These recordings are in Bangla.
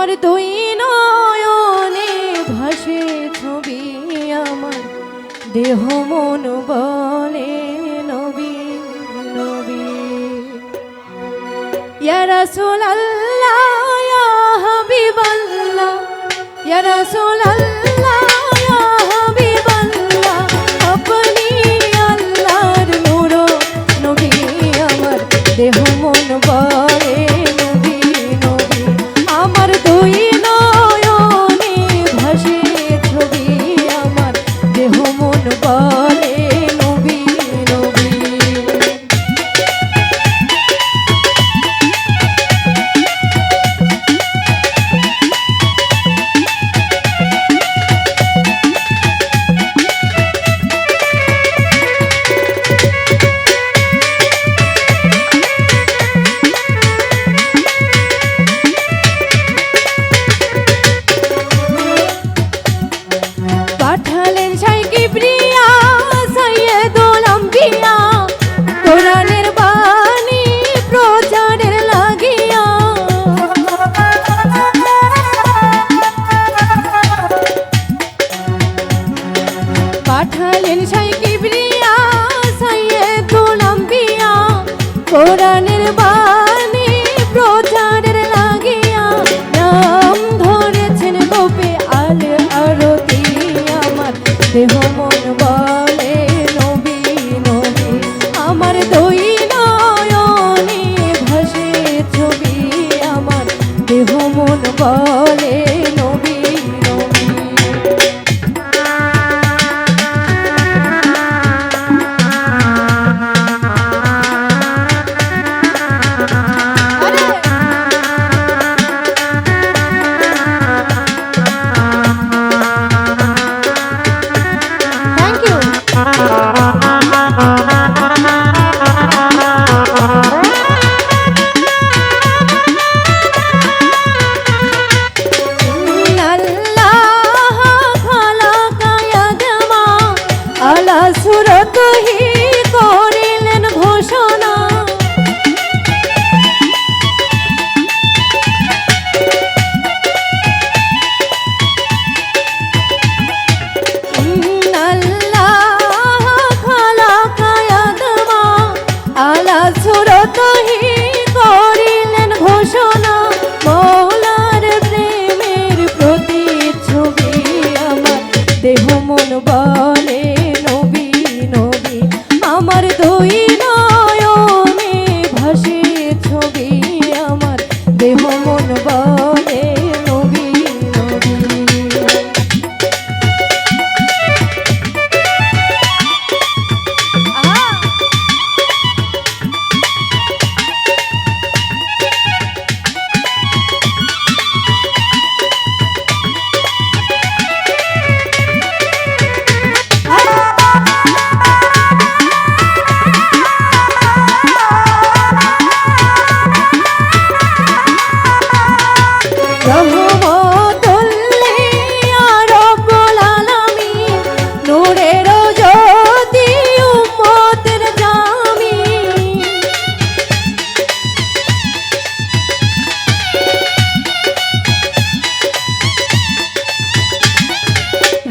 তোমার দুই নয়নে ভাসে ছবি আমার। দেহ মন বলে নবী নবী। ইয়ারসুল আল্লাহ ইয়া হাবিবাল্লাহ। ইয়ারসুল দেহ মন বা কোরআনের বা ভালোবাস।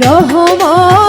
রহমান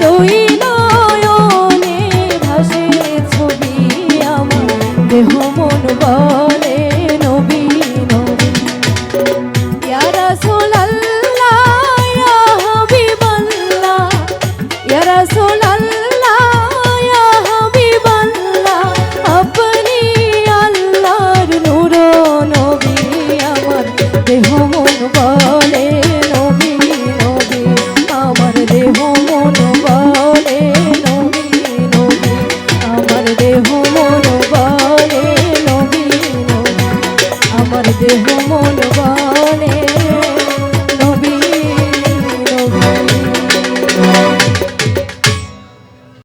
দুই নয়নে ভাসে ছবি আমার। দেহ মন বলে নবী নবী। ইয়ারা সোলাল্লা হাবিবাল্লা ইয়ারা সোলাল্লা দেহ মন